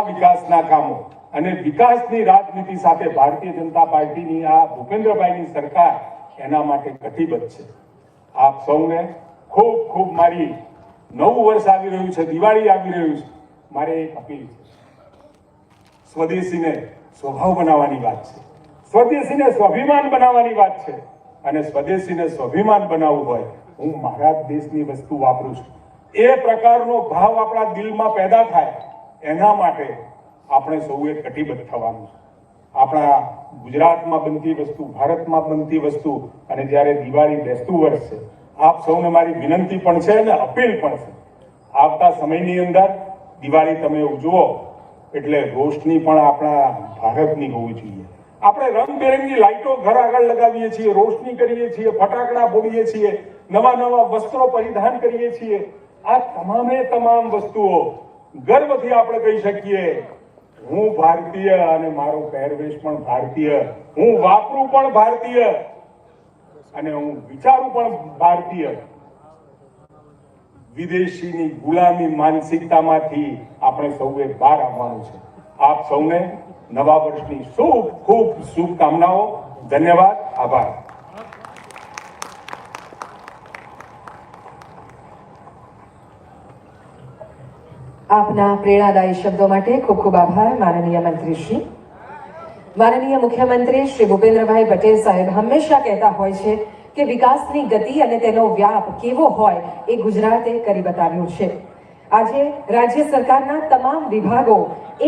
વિકાસના કામો. અને વિકાસની રાજનીતિ સાથે ભારતીય જનતા પાર્ટીની આ ભૂપેન્દ્રભાઈની સરકાર એના માટે કટિબદ્ધ છે. આપ સૌને ખૂબ ખૂબ મારી નવું વર્ષ આવી રહ્યું છે, દિવાળી આવી રહ્યું છે. મારે એક અપીલ છે. સ્વદેશીને સ્વભાવ બનાવવાની વાત છે. સ્વદેશીને સ્વાભિમાન બનાવવાની વાત છે. અને સ્વદેશીને સ્વાભિમાન બનાવવું હોય, હું મારા દેશની વસ્તુ વાપરું છું. એ પ્રકારનો ભાવ આપણા દિલમાં પેદા થાય. એના માટે આપણે સૌએ કટિબદ્ધ થવાનું છે. આપણા ગુજરાતમાં બનતી વસ્તુ, ભારતમાં બનતી વસ્તુ અને જ્યારે દિવાળી બેસતું વર્ષ છે આપ સૌને મારી વિનંતી પણ છે અને અપીલ પણ છે. આવતા સમયની અંદર દિવાળી તમે ઉજવો, એટલે રોશની પણ આપણા ભારતની હોવી જોઈએ. આપણે રંગબેરંગી લાઈટો ઘર આગળ લગાવીએ છીએ, રોશની કરીએ છીએ, ફટાકડા ફોડીએ છીએ, નવા નવા વસ્ત્રો પરિધાન કરીએ છીએ. આ તમામે તમામ વસ્તુઓ ગર્વથી આપણે કહી શકીએ, હું ભારતીય અને મારો પહેરવેશ પણ ભારતીય, હું વાપરું પણ ભારતીય અને હું વિચારું પણ ભારતીય. વિદેશીની ગુલામી માનસિકતામાંથી આપણે સૌએ બહાર આવવાનું છે. આપ સૌને નવા વર્ષની ખૂબ ખૂબ શુભકામનાઓ. ધન્યવાદ. આભાર. આપના પ્રેરણાદાયી શબ્દો માટે ખૂબ ખૂબ આભાર, માનનીય મંત્રી શ્રી માનનીય મુખ્યમંત્રી શ્રી ભૂપેન્દ્રભાઈ પટેલ સાહેબ હંમેશા કહેતા હોય છે કે વિકાસની ગતિ અને તેનો વ્યાપ કેવો હોય એ ગુજરાતે કરી બતાવ્યું છે. આજે રાજ્ય સરકારના તમામ વિભાગો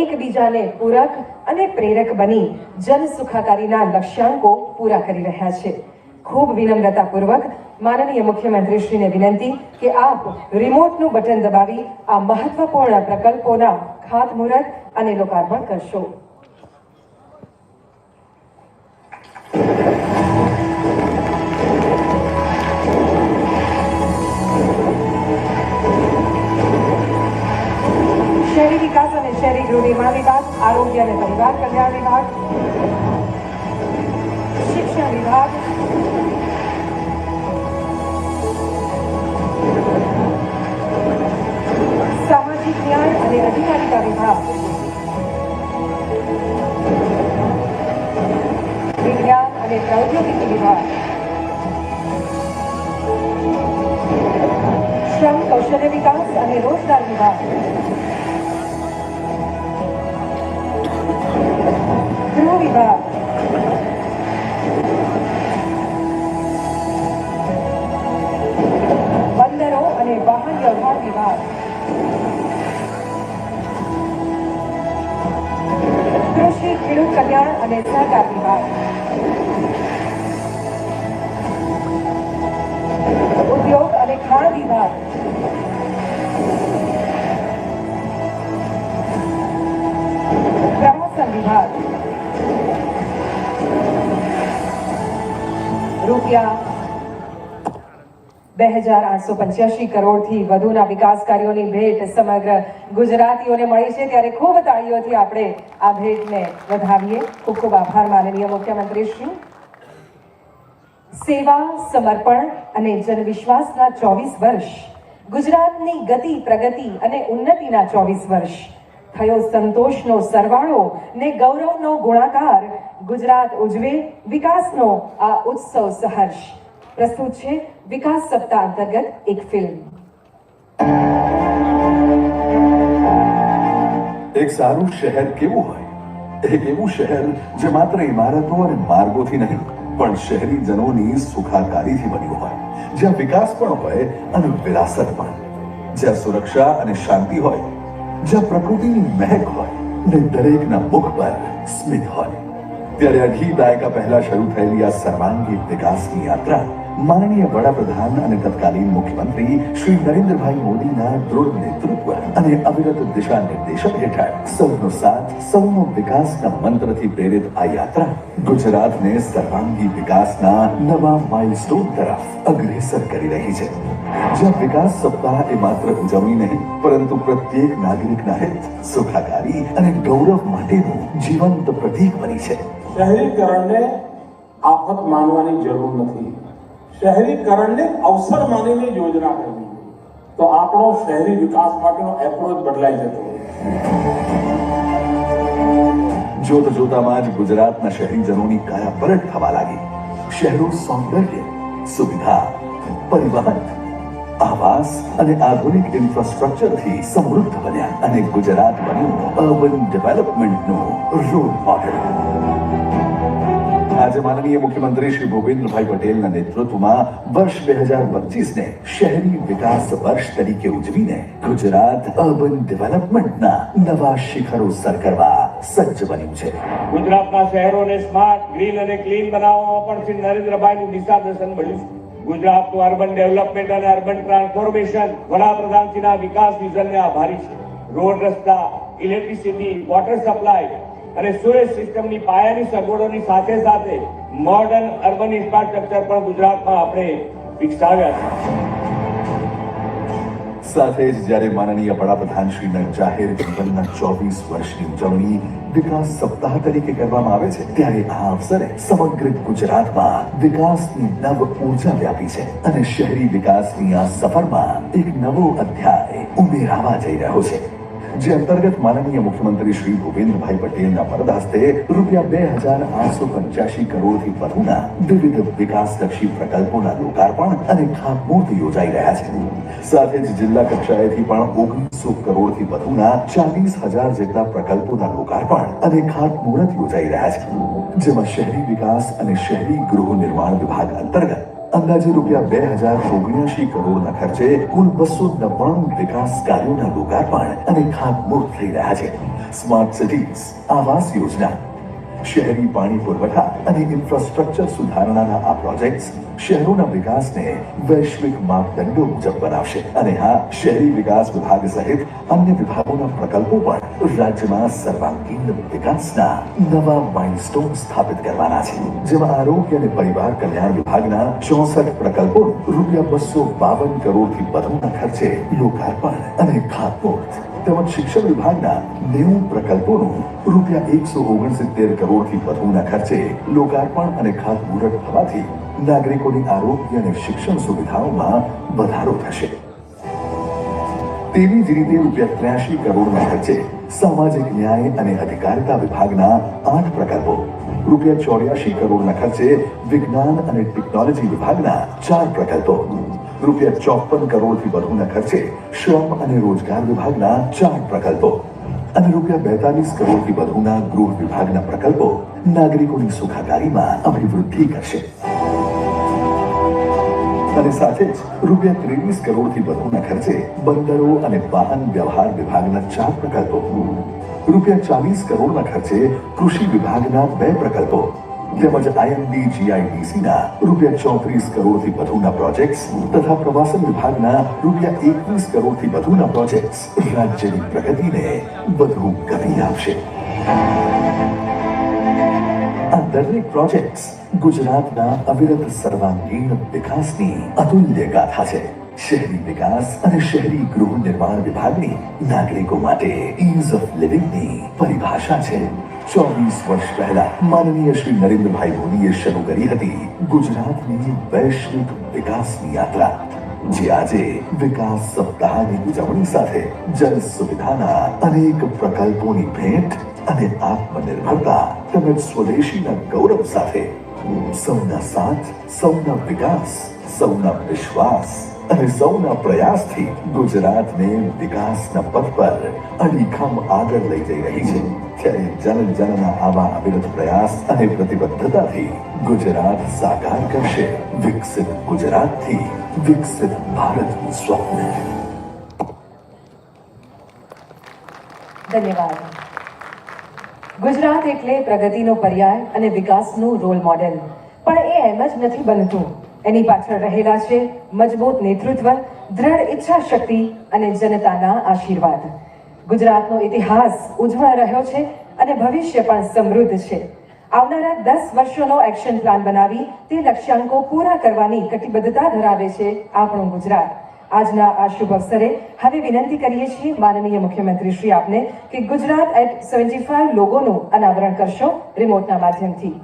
એકબીજાને પૂરક અને પ્રેરક બની જન સુખાકારીના લક્ષ્યાંકો પૂરા કરી રહ્યા છે. ખૂબ વિનમ્રતાપૂર્વક માનનીય મુખ્યમંત્રીશ્રીને વિનંતી કે આપ રિમોટનું બટન દબાવી આ મહત્વપૂર્ણ પ્રકલ્પોના ખાતમુહૂર્ત અને લોકાર્પણ કરશો. શહેરી વિકાસ અને શહેરી ગૃહ નિર્માણ વિભાગ, આરોગ્ય અને પરિવાર કલ્યાણ વિભાગ. શિક્ષણ વિભાગ સામાજિક ન્યાય અને અધિકારિતા વિભાગ વિજ્ઞાન અને પ્રૌદ્યોગિકી વિભાગ શ્રમ કૌશલ્ય વિકાસ અને રોજગાર વિભાગ વ્યવહાર વિભાગ કૃષિ ખેડૂત કલ્યાણ અને સહકાર વિભાગ ઉદ્યોગ અને ખાણ વિભાગ. પ્રમોશન વિભાગ રૂપિયા બે હજાર આઠસો પંચ્યાસી કરોડથી વધુના વિકાસ કાર્યોની ભેટ સમગ્ર ગુજરાતીઓને મળી છે. ત્યારે ખૂબ તાળીઓથી આપણે આ ભેટને વધાવીએ. ખૂબ ખૂબ આભાર માનનીય મુખ્યમંત્રી શ્રી સેવા, સમર્પણ અને જનવિશ્વાસના ચોવીસ વર્ષ, ગુજરાતની ગતિ, પ્રગતિ અને ઉન્નતિના ચોવીસ વર્ષ, થયો સંતોષનો સરવાળો ને ગૌરવનો ગુણાકાર, ગુજરાત ઉજવે વિકાસનો આ ઉત્સવ સહર્ષ. પ્રસ્તુત છે વિકાસ સપ્તાહ અંતર્ગત એક ફિલ્મ એક સારું શહેર કેવું હોય એક એવું શહેર જે માત્ર ઇમારતો અને માર્ગોથી નહીં પણ શહેરીજનોની સુખાકારીથી બન્યું હોય જ્યાં વિકાસ પણ હોય અને વિરાસત પણ જ્યાં સુરક્ષા અને શાંતિ હોય જ્યાં પ્રકૃતિની મહેક હોય ને દરેકના મુખ પર સ્મિત હોય ત્યારે અઢી દાયકા પહેલા શરૂ થયેલી આ સર્વાંગી વિકાસની યાત્રા માનનીય વડાપ્રધાન અને તત્કાલીન મુખ્યમંત્રી શ્રી નરેન્દ્રભાઈ મોદીના દૃઢ નેતૃત્વ અને અવિરત દિશા નિર્દેશન હેઠળ સૌનો સાથ સૌનો વિકાસના મંત્રથી પ્રેરિત આ યાત્રા ગુજરાતને સર્વાંગી વિકાસના નવા માઇલસ્ટોન તરફ અગ્રેસર કરી રહી છે જ્યાં વિકાસ સપ્તાહ એ માત્ર ઉજવણી નહીં પરંતુ પ્રત્યેક નાગરિકના હિત સુખાકારી અને ગૌરવ માટેનું જીવંત પ્રતીક બની છે શહેરીકરણને આફત માનવાની જરૂર નથી શહેરીકરણને અવસર માનીને યોજના કરવી તો આપણો શહેરી વિકાસ માટેનો એપ્રોચ બદલાઈ જતો. જોત જોતામાં જ ગુજરાતના શહેરીજનોની કાયા પરત થવા લાગી. શહેરો સૌંદર્ય, સુવિધા, પરિવહન, આવાસ અને આધુનિક ઇન્ફ્રાસ્ટ્રક્ચરથી સમૃદ્ધ બન્યા. અને ગુજરાત બન્યું અર્બન ડેવલપમેન્ટનું રોલ મોડેલ આજે માનનીય મુખ્યમંત્રી શ્રી ભૂપેન્દ્રભાઈ પટેલના નેતૃત્વમાં વર્ષ બે હજાર પચીસને શહેરી વિકાસ વર્ષ તરીકે ઉજવીને ગુજરાત અર્બન ડેવલપમેન્ટના નવા શિખરો સર કરવા સજ્જ બન્યું છે. ગુજરાતના શહેરોને સ્માર્ટ, ગ્રીન અને ક્લીન બનાવવામાં પણ શ્રી નરેન્દ્રભાઈનું દિશા દર્શન મળ્યું ગુજરાતનું અર્બન ડેવલપમેન્ટ અને અર્બન ટ્રાન્સફોર્મેશન વડાપ્રધાનશ્રીના વિકાસ વિઝનને આભારી છે. રોડ રસ્તા, ઇલેક્ટ્રિસિટી વોટર સપ્લાય અને સુરેશ સિસ્ટમની પાયાની સગવડોની સાથે સાથે મોડર્ન અર્બન ઇન્ફ્રાસ્ટ્રક્ચર પણ ગુજરાતમાં આપણે વિકસાવ્યા છે. સાથે જ જ્યારે માનનીય વડાપ્રધાનશ્રીના જાહેર જીવનના ચોવીસ વર્ષની ઉજવણી વિકાસ સપ્તાહ તરીકે કરવામાં આવે છે, ત્યારે આ અવસરે સમગ્ર ગુજરાતમાં વિકાસની નવ ઊર્જા વ્યાપી છે અને શહેરી વિકાસની આ સફરમાં એક નવો અધ્યાય ઉમેરાવા જઈ રહ્યો છે. જે અંતર્ગત માનનીય મુખ્યમંત્રી શ્રી ભૂપેન્દ્રભાઈ પટેલના વરદ હસ્તે રૂપિયા બે હજાર આઠસો પંચ્યાસી કરોડથી વધુના વિવિધ વિકાસલક્ષી પ્રકલ્પોના લોકાર્પણ અને ખાતમુહૂર્ત યોજાઈ રહ્યા છે. સાથે જ જિલ્લા કક્ષાએથી પણ ઓગણીસો કરોડથી વધુના ચાલીસ હજાર જેટલા પ્રકલ્પોના લોકાર્પણ અને ખાતમુહૂર્ત યોજાઈ રહ્યા છે. જેમાં શહેરી વિકાસ અને શહેરી ગૃહ નિર્માણ વિભાગ અંતર્ગત અંદાજે રૂપિયા બે હજાર ઓગણ્યાસી કરોડના ખર્ચે કુલ બસો નવ્વાણું વિકાસ કાર્યોના લોકાર્પણ અને ખાતમુહૂર્ત થઈ રહ્યા છે. સ્માર્ટ સિટીઝ આવાસ યોજના શહેરી પાણી પુરવઠા અને ઇન્ફ્રાસ્ટ્રક્ચર સુધારણાના આ પ્રોજેક્ટ્સ શહેરોના વિકાસને વૈશ્વિક માપદંડો મુજબ બનાવશે. અને હા, શહેરી વિકાસ વિભાગ સહિત અન્ય વિભાગોના પ્રકલ્પો પણ રાજ્યમાં સર્વાંગીણ વિકાસના નવા માઇલસ્ટોન સ્થાપિત કરવાના છે. જેમાં આરોગ્ય અને પરિવાર કલ્યાણ વિભાગના ચોસઠ પ્રકલ્પો રૂપિયા બસો બાવન કરોડથી વધુના ખર્ચે લોકાર્પણ અને ખાતમુહૂર્ત તેમજ શિક્ષણ વિભાગના નેવું પ્રકલ્પોનું રૂપિયા એકસો ઓગણસિત્તેર કરોડથી વધુના ખર્ચે લોકાર્પણ અને ખાતમુહૂર્ત થવાથી નાગરિકોની આરોગ્ય અને શિક્ષણ સુવિધાઓમાં વધારો થશે તેવી જ રીતે રૂપિયા ત્ર્યાસી કરોડના ખર્ચે સામાજિક ન્યાય અને અધિકારિતા વિભાગના આઠ પ્રકલ્પો રૂપિયા ચોર્યાસી કરોડના ખર્ચે વિજ્ઞાન અને ટેકનોલોજી વિભાગના ચાર પ્રકલ્પો રૂપિયા ચોપન કરોડથી વધુના ખર્ચે શ્રમ અને રોજગાર વિભાગના ચાર પ્રકલ્પો અને રૂપિયા બેતાલીસ કરોડથી વધુના ગૃહ વિભાગના પ્રકલ્પો નાગરિકોની સુખાકારીમાં અભિવૃદ્ધિ કરશે. અને સાથે જ રૂપિયા ત્રેવીસ કરોડથી વધુના ખર્ચે બંદરો અને વાહન વ્યવહાર વિભાગના ચાર પ્રકલ્પો, રૂપિયા ચાલીસ કરોડના ખર્ચે કૃષિ વિભાગના બે પ્રકલ્પો તેમજ આઈએમડી જીઆઈડીસીના રૂપિયા ચોત્રીસ કરોડથી વધુના પ્રોજેક્ટ્સ તથા પ્રવાસન વિભાગના રૂપિયા એકવીસ કરોડથી વધુના પ્રોજેક્ટ્સ રાજ્યની પ્રગતિને વધુ ગતિ આપશે. આ દરેક પ્રોજેક્ટ્સ ગુજરાતના અવિરત સર્વાંગીણ વિકાસની અતુલ્ય ગાથા છે. શહેરી વિકાસ અને શહેરી ગૃહ નિર્માણ વિભાગની નાગરિકો માટે ઇઝ ઓફ લિવિંગની પરિભાષા છે. ચોવીસ વર્ષ પહેલા માનનીય શ્રી નરેન્દ્રભાઈ મોદીએ શરૂ કરી હતી ગુજરાતની વૈશ્વિક વિકાસની યાત્રા જે આજે વિકાસ સપ્તાહની ઉજવણી સાથે જન સુવિધાના અનેક પ્રકલ્પોની ભેટ અને આત્મનિર્ભરતા તેમજ સ્વદેશીના ગૌરવ સાથે સૌના સાથ સૌના વિકાસ સૌના વિશ્વાસ અને સૌના પ્રયાસથી ગુજરાતને વિકાસના પથ પર અડીખમ આગળ લઈ જઈ રહી છે ત્યારે જન જનના આવા અવિરત પ્રયાસ અને પ્રતિબદ્ધતાથી ગુજરાત સાકાર કરશે વિકસિત ગુજરાતથી વિકસિત ભારતનું સ્વપ્ન ધન્યવાદ ગુજરાત એટલે પ્રગતિનો પર્યાય અને વિકાસનું રોલ મોડેલ પણ એ એમ જ નથી બનતું. એની પાછળ રહેલા છે મજબૂત નેતૃત્વ, દ્રઢ ઈચ્છા શક્તિ અને જનતાના આશીર્વાદ. ગુજરાતનો ઇતિહાસ ઉજ્જવળ રહ્યો છે અને ભવિષ્ય પણ સમૃદ્ધ છે. આવનારા દસ વર્ષોનો એક્શન પ્લાન બનાવી તે લક્ષ્યાંકો પૂરા કરવાની કટિબદ્ધતા ધરાવે છે આપણું ગુજરાત. આજના આ શુભ અવસરે હવે વિનંતી કરીએ છીએ માનનીય મુખ્યમંત્રી શ્રી આપને કે ગુજરાત એટ સેવન્ટી ફાઈવ લોગોનું અનાવરણ કરશો રિમોટના માધ્યમથી.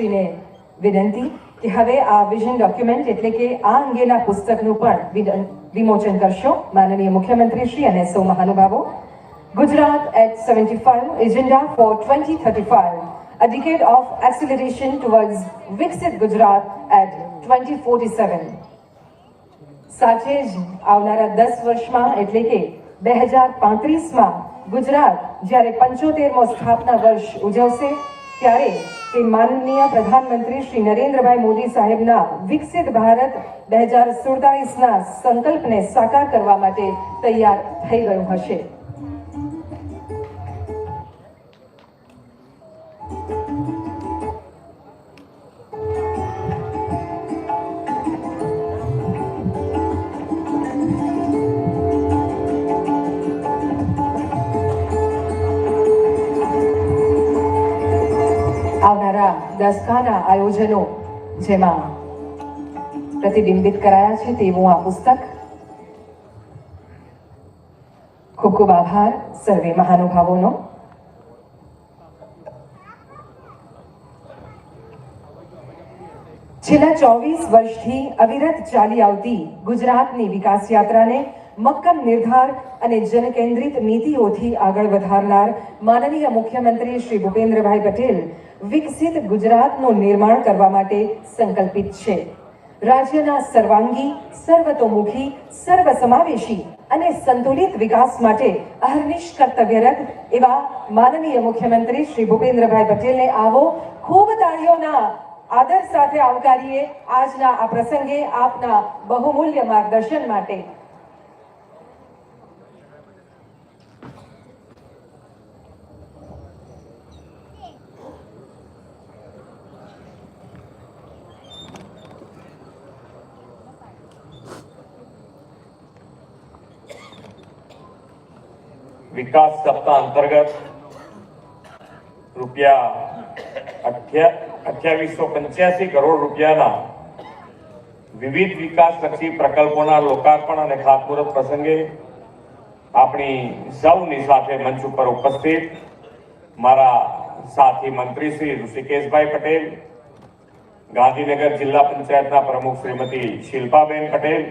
આપશ્રીને વિનંતી કે હવે આ વિઝન ડોક્યુમેન્ટ એટલે કે આ અંગેના પુસ્તકનું પણ વિમોચન કરશો માનનીય મુખ્યમંત્રી શ્રી અને સૌ મહાનુભાવો. Gujarat at 75 agenda for 2035 a decade of acceleration towards વિકસિત Gujarat at twenty forty seven સાથે જ આવનારા દસ વર્ષમાં એટલે કે બે હજાર પાંત્રીસમાં ગુજરાત જ્યારે પંચોતેરમો સ્થાપના વર્ષ ઉજવશે, ત્યારે તે માનનીય પ્રધાનમંત્રી શ્રી નરેન્દ્રભાઈ મોદી સાહેબના વિકસિત ભારત બે હજાર સુડતાલીસના સંકલ્પને સાકાર કરવા માટે તૈયાર થઈ ગયું હશે. આવનારા આયોજનો જેમાં પ્રતિબિંબિત કરાયા છે તેવું આ પુસ્તક ખૂબ ખૂબ આભાર સર્વે મહાનુભાવોનો. છેલ્લા ચોવીસ વર્ષથી અવિરત ચાલી આવતી ગુજરાતની વિકાસ યાત્રાને મક્કમ નિર્ધાર અને જનકેન્દ્રિત નીતિઓથી આગળ વધારનાર માનનીય મુખ્યમંત્રી શ્રી ભૂપેન્દ્રભાઈ પટેલ વિકસિત ગુજરાતનું નિર્માણ કરવા માટે સંકલ્પિત છે. રાજ્યના સર્વાંગી, સર્વતોમુખી, સર્વસમાવેશી અને સંતુલિત વિકાસ માટે અહર્નિશ કર્તવ્યરત એવા માનનીય મુખ્યમંત્રી શ્રી ભૂપેન્દ્રભાઈ પટેલને આવો ખૂબ તાળીઓના આદર સાથે આવકારીએ આજના આ પ્રસંગે આપના બહુમૂલ્ય માર્ગદર્શન માટે. વિકાસ સપ્તાહ અંતર્ગત રૂપિયા અઠ્યાવીસો પંચ્યાસી કરોડ રૂપિયાના વિવિધ વિકાસલક્ષી પ્રકલ્પોના લોકાર્પણ અને ખાતમુહૂર્ત પ્રસંગે આપણી સૌની સાથે મંચ ઉપર ઉપસ્થિત મારા સાથી મંત્રી શ્રી ઋષિકેશભાઈ પટેલ, ગાંધીનગર જિલ્લા પંચાયતના પ્રમુખ શ્રીમતી શિલ્પાબેન પટેલ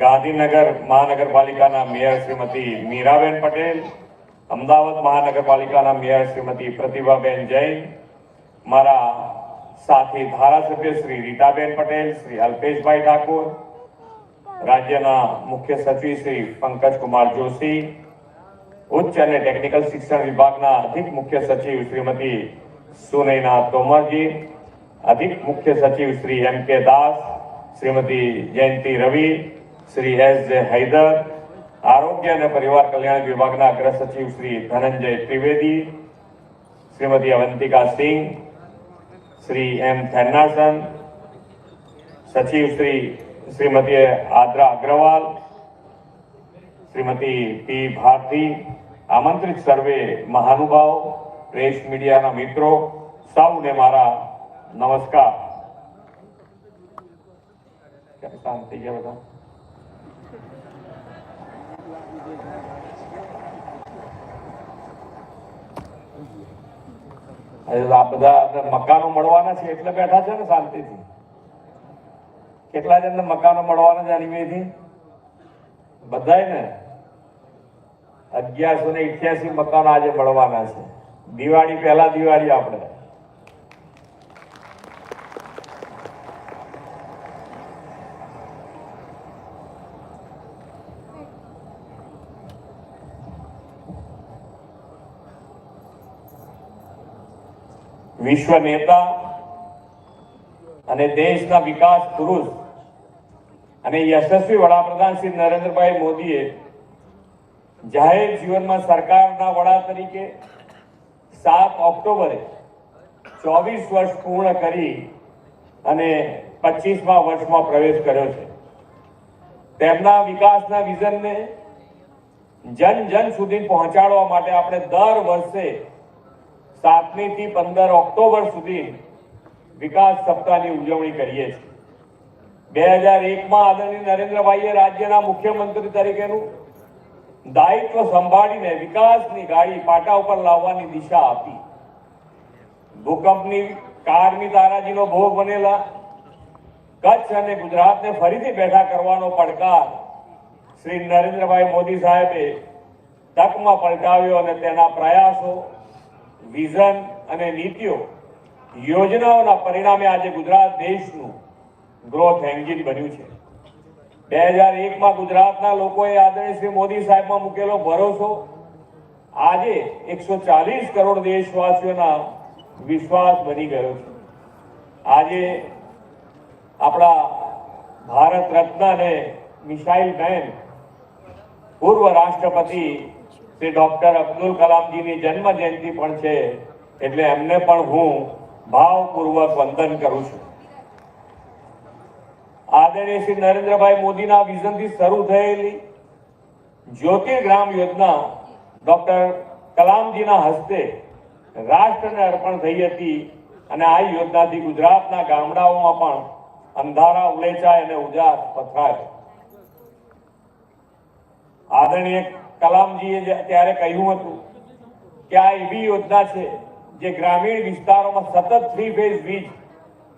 ગાંધીનગર મહાનગરપાલિકાના મેયર શ્રીમતી મીરાબેન પટેલ, અમદાવાદ મહાનગરપાલિકાના મેયર શ્રીમતી પ્રતિભાબેન જૈન, મારા સાથી ધારાસભ્ય શ્રી રીટાબેન પટેલ, શ્રી અલ્પેશભાઈ ઠાકોર, રાજ્યના મુખ્ય સચિવ શ્રી પંકજ કુમાર જોશી, ઉચ્ચ અને ટેકનિકલ શિક્ષણ વિભાગના અધિક મુખ્ય સચિવ શ્રીમતી સુનૈના તોમરજી, અધિક મુખ્ય સચિવ Shri M K Das, Shrimati Jayanti Ravi Shri S J Haider, આરોગ્ય અને પરિવાર કલ્યાણ વિભાગના અગ્ર સચિવ શ્રી ધનંજય ત્રિવેદી, શ્રીમતી અવંતિકા સિંહ, શ્રી એમ થેન્નાસન, સચિવ શ્રી શ્રીમતી આદ્રા અગ્રવાલ, શ્રીમતી પી ભારતી, આમંત્રિત સર્વે મહાનુભાવ, પ્રેસ મીડિયાના મિત્રો, સૌને મારા નમસ્કાર. શાંત ગયા બધા? આ બધા મકાનો મળવાના છે, એટલે બેઠા છે ને શાંતિથી? કેટલા જણને મકાનો મળવાના છે અનિમેથી બધાય ને અગિયારસો ને ઇઠ્યાસી મકાનો આજે મળવાના છે. દિવાળી, પહેલા દિવાળી આપણે. વિશ્વ નેતા અને દેશના વિકાસ પુરુષ અને યશસ્વી વડાપ્રધાન શ્રી નરેન્દ્રભાઈ મોદીએ જાહેર જીવનમાં સરકારના વડા તરીકે સાત ઓક્ટોબરે ચોવીસ વર્ષ પૂર્ણ કરી અને પચીસમા વર્ષમાં પ્રવેશ કર્યો છે. તેમના વિકાસના વિઝનને જન જન સુધી પહોંચાડવા માટે આપણે દર વર્ષે સાતમી થી પંદર ઓક્ટોબર સુધી વિકાસ સપ્તાહની ઉજવણી કરીએ છીએ. બે હજાર એકમાં આદરણીય નરેન્દ્રભાઈએ રાજ્યના મુખ્યમંત્રી તરીકેનું દાયિત્વ સંભાળીને વિકાસની ગાડી પાટા ઉપર લાવવાની દિશા આપી. ભૂકંપની કારની તારાજીનો ભોગ બનેલા કચ્છ અને ગુજરાતને ફરીથી બેઠા કરવાનો પડકાર શ્રી નરેન્દ્રભાઈ મોદી સાહેબે તકમાં પલટાવ્યો અને તેના પ્રયાસો વિઝન અને નીતિઓ યોજનાઓના પરિણામે આજે ગુજરાત દેશનું ગ્રોથ એન્જિન બન્યું છે. બે હજાર એકમાં ગુજરાતના લોકોએ આદરણીય શ્રી મોદી સાહેબમાં મૂકેલો ભરોસો. આજે એકસો ચાલીસ કરોડ દેશવાસીઓના વિશ્વાસ બની ગયો છે. આજે આપણા ભારત રત્ન અને મિસાઇલ બેન પૂર્વ રાષ્ટ્રપતિ શ્રી ડોક્ટર અબ્દુલ કલામજીની જન્મ જયંતિ પણ છે એટલે એમને પણ હું ભાવપૂર્વક વંદન કરું છું. આદરણીય શ્રી નરેન્દ્રભાઈ મોદીના વિઝનથી શરૂ થયેલી જ્યોતિર્ગ્રામ યોજના ડોક્ટર કલામજીના હસ્તે રાષ્ટ્રને અર્પણ થઈ હતી અને આ યોજનાથી ગુજરાતના ગામડાઓમાં પણ અંધારા ઉલેચાય અને ઉજાસ પથરાય. આદરણીય કલામજીએ ત્યારે કહ્યું હતું કે આ એવી યોજના છે જે ગ્રામીણ વિસ્તારોમાં સતત થ્રી ફેઝ વીજ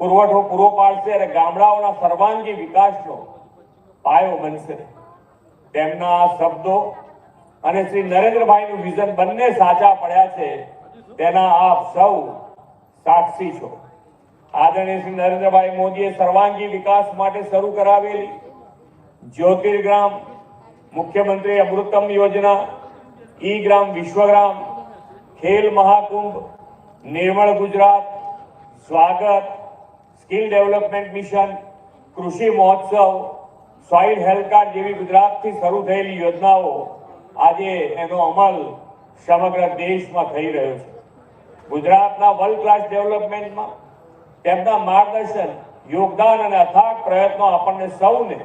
પુરવઠો પૂરો પાડશે અને ગામડાઓના સર્વાંગી વિકાસનો પાયો બનશે. તેમના આ શબ્દો અને શ્રી નરેન્દ્રભાઈનું વિઝન બંને સાચા પડ્યા છે, તેના આપ સૌ સાક્ષી છો. આદરણીય શ્રી નરેન્દ્રભાઈ મોદીએ સર્વાંગી વિકાસ માટે શરૂ કરાવેલી જ્યોતિર્ગ્રામ મુખ્યમંત્રી અમૃતમ યોજના ઈ ગ્રામ વિશ્વગ્રામ, ખેલ મહાકુંભ, નિર્મળ ગુજરાત, સ્વાગત, સ્કિલ ડેવલપમેન્ટ મિશન, કૃષિ મહોત્સવ, સોઇલ હેલ્થ કાર્ડ જેવી ગુજરાતથી શરૂ થયેલી યોજનાઓ આજે એનો અમલ સમગ્ર દેશમાં થઈ રહ્યો છે. ગુજરાતના વર્લ્ડ ક્લાસ ડેવલપમેન્ટમાં તેમના માર્ગદર્શન, યોગદાન અને અથાગ પ્રયત્નો આપણને સૌને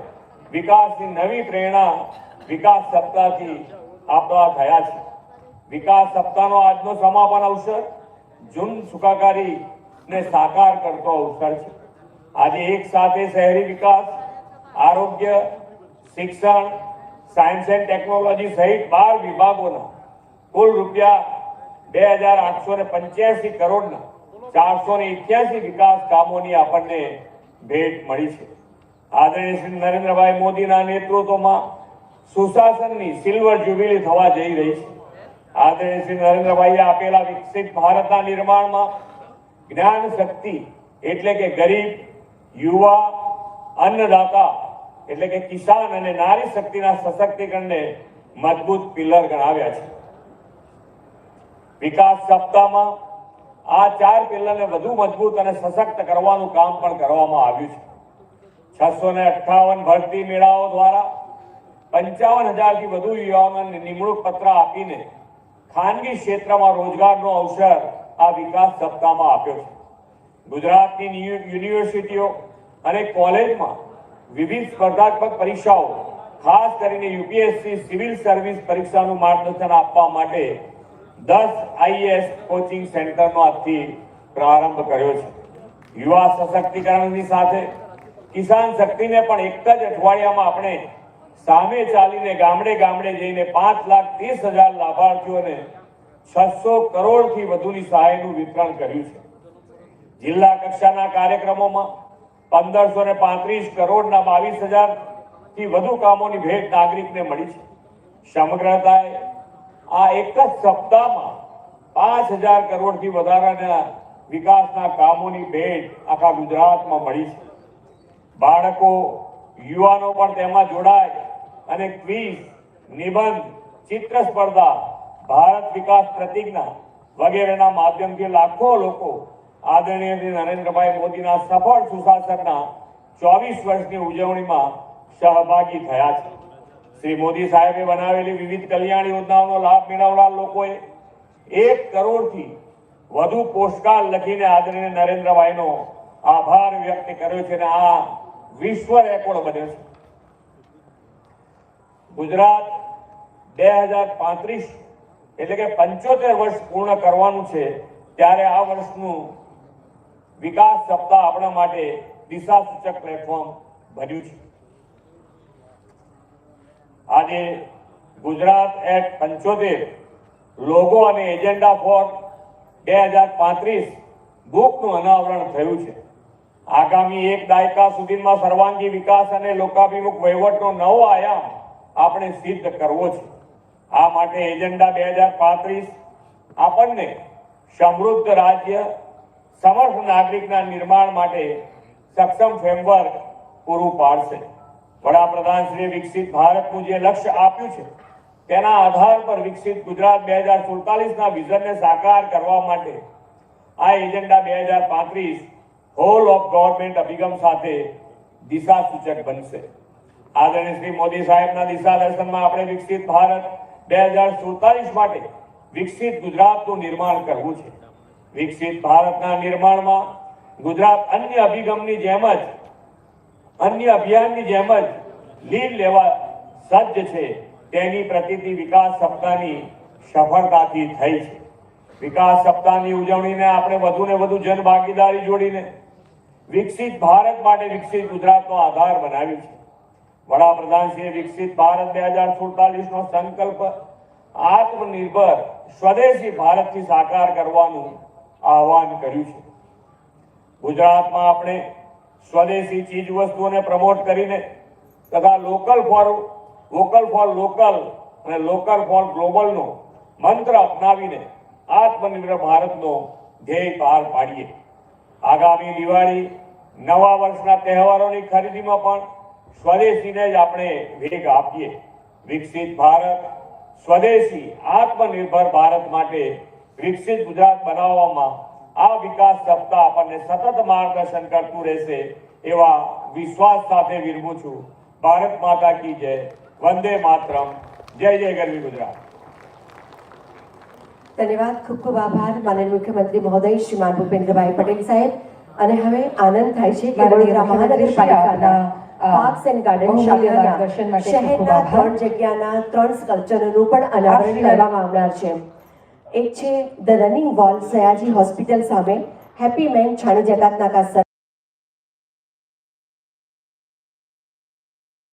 વિકાસની નવી પ્રેરણા વિકાસ સપ્તાહથી આપવા થયા છે. વિકાસ સપ્તાહનો આજનો સમાપન અવસર જૂન સુખાકારી ને સાકાર કરતો અવસર છે. આજે એક સાથે શહેરી વિકાસ, આરોગ્ય, શિક્ષણ, સાયન્સ એન્ડ ટેકનોલોજી સહિત બાર વિભાગોના કુલ રૂપિયા બે હજાર આઠસો ને પંચ્યાસી કરોડના ચારસો ને ઇઠ્યાસી વિકાસ કામોની આપણને ભેટ મળી છે. આદરણીય શ્રી નરેન્દ્રભાઈ મોદીના નેતૃત્વમાં સુશાસનની સિલ્વર જ્યુબિલી થવા જઈ રહી છે. આદરણીય શ્રી નરેન્દ્રભાઈએ આપેલા વિકસિત ભારતના નિર્માણમાં જ્ઞાન શક્તિ એટલે કે ગરીબ, યુવા, અન્નદાતા એટલે કે કિસાન અને નારી શક્તિના સશક્તિકરણને મજબૂત પિલર ગણાવ્યા છે. વિકાસ સપ્તાહમાં આ ચાર પિલરને વધુ મજબૂત અને સશક્ત કરવાનું કામ પણ કરવામાં આવ્યું છે. છસો ને અઠ્ઠાવન ભરતી મેળાઓ દ્વારા પંચાવન હજારથી વધુ યુવાનોને નિમણૂક પત્ર આપીને ખાનગી ક્ષેત્રમાં રોજગારનો અવસર આ વિકાસ સપ્તાહમાં આપ્યો છે. ગુજરાતની યુનિવર્સિટીઓ અને કોલેજમાં વિવિધ સ્પર્ધાત્મક પરીક્ષાઓ, ખાસ કરીને યુપીએસસી સિવિલ સર્વિસ પરીક્ષાનું માર્ગદર્શન આપવા માટે દસ આઈએએસ કોચિંગ સેન્ટરનો આજથી પ્રારંભ કર્યો છે. યુવા સશક્તિકરણની સાથે કિસાન શક્તિને પણ એક જ અઠવાડિયામાં આપણે સામે ચાલીને ગામડે ગામડે જઈને પાંચ લાખ ત્રીસ હજાર લાભાર્થીઓને છસો કરોડથી વધુની સહાયનું વિતરણ કર્યું છે. જિલ્લા કક્ષાના કાર્યક્રમોમાં પંદરસો ને પાંત્રીસ કરોડના બાવીસ હજારથી વધુ કામોની ભેટ નાગરિકને મળી છે. સમગ્રતાએ આ એક જ સપ્તાહમાં પાંચ હજાર કરોડથી વધારાના વિકાસના કામોની ભેટ આખા ગુજરાતમાં મળી છે. બાળકો, યુવાનો પણ તેમાં જોડાય. અને ક્વિઝ નિબંધ, ચિત્ર સ્પર્ધા, ભારત વિકાસ પ્રતિજ્ઞા વગેરેના માધ્યમથી લાખો લોકો આદરણીય શ્રી નરેન્દ્રભાઈ મોદીના સફળ સુશાસનના ચોવીસ વર્ષની ઉજવણીમાં સહભાગી થયા છે. શ્રી મોદી સાહેબે બનાવેલી વિવિધ કલ્યાણ યોજનાઓનો લાભ મેળવનાર લોકોએ એક કરોડથી વધુ પોસ્ટકાર્ડ લખીને આદરણીય નરેન્દ્રભાઈનો આભાર વ્યક્ત કર્યો છે અને આ વિશ્વ રેકોર્ડ બન્યો છે. ગુજરાત બે હજાર પાંત્રીસ એટલે કે પંચોતેર વર્ષ પૂર્ણ કરવાનું છે, ત્યારે આ વર્ષનું વિકાસ સપ્તાહ આપણા માટે દિશા સૂચક પ્લેટફોર્મ ભર્યું છે. આજે ગુજરાત એટ પંચોતેર લોગો અને એજન્ડા ફોર બે હજાર પાંત્રીસ બુકનું અનાવરણ થયું છે. આગામી એક દાયકા સુધીમાં સર્વાંગી વિકાસ અને લોકાભિમુખ વહીવટનો નવો આયામ આપણે સિદ્ધ કરવો છે. આ માટે એજન્ડા બે હજાર પાંત્રીસ આપણને સમૃદ્ધ રાજ્ય, સમર્થ નાગરિકના નિર્માણ માટે સક્ષમ ફ્રેમવર્ક પૂરું પાડશે. વડાપ્રધાન શ્રી વિકસિત ભારતનું જે લક્ષ્ય આપ્યું છે, તેના આધાર પર વિકસિત ગુજરાત બે હજાર સુડતાલીસના વિઝનને સાકાર કરવા માટે આ એજન્ડા બે હજાર પાંત્રીસ હોલ ઓફ ગવર્મેન્ટ અભિગમ સાથે દિશા સૂચક બનશે. આદરણીય શ્રી મોદી સાહેબના દિશા દર્શનમાં આપણે વિકસિત ભારત બે હજાર સુડતાલીસ માટે વિકસિત ગુજરાતનું નિર્માણ કરવું છે. વિકસિત ભારતના નિર્માણમાં ગુજરાત અન્ય અભિગમની જેમ જ, અન્ય અભિયાનની જેમ જ લીડ લેવા સજ્જ છે. તેની પ્રતિતિ વિકાસ સપ્તાહની સફળતાથી થઈ છે. વિકાસ સપ્તાહની ઉજવણીને આપણે વધુ ને વધુ જનભાગીદારી જોડીને વિકસિત ભારત માટે વિકસિત ગુજરાતનો આધાર બનાવ્યું છે. વડાપ્રધાન શ્રી વિકસિત ભારત બે હજાર સુડતાલીસ નો સંકલ્પ આત્મનિર્ભર સ્વદેશી ભારતથી સાકાર કરવાનું આહવાન કર્યું છે. ગુજરાતમાં આપણે સ્વદેશી ચીજ વસ્તુઓને પ્રમોટ કરીને તથા local for vocal for local અને લોકલ ફોર ગ્લોબલનો મંત્ર અપનાવીને આત્મનિર્ભર ભારતનો ધ્યેય પાર પાડીએ. આગામી દિવાળી નવા વર્ષના તહેવારોની ખરીદીમાં પણ સ્વદેશીને જ આપણે વેગ આપીએ. વિકસિત ભારત સ્વદેશી આત્મનિર્ભર ભારત માટે વિકસિત ગુજરાત બનાવવામાં આ વિકાસ સપ્તાહ આપણને સતત માર્ગદર્શન કરતું રહેશે એવા વિશ્વાસ સાથે વિરમું છું. ભારત માતા કી જય. વંદે માતરમ. જય જય ગરવી ગુજરાત. ધન્યવાદ. ખૂબ ખૂબ આભાર. માનનીય મુખ્યમંત્રી મહોદય શ્રીમાન ભૂપેન્દ્રભાઈ પટેલ સાહેબ. અને હવે આનંદ થાય છે કે વડોદરા મહાનગરપાલિકાના પાર્ક્સ એન્ડ ગાર્ડન શાખાના શહેરના ત્રણ જગ્યાના ત્રણ સ્કલ્પચરોનું પણ અનાવરણ કરવામાં આવનાર છે. એક છે the running wall Sayaji hospital સામે. Happy man Chhani Jakat Naka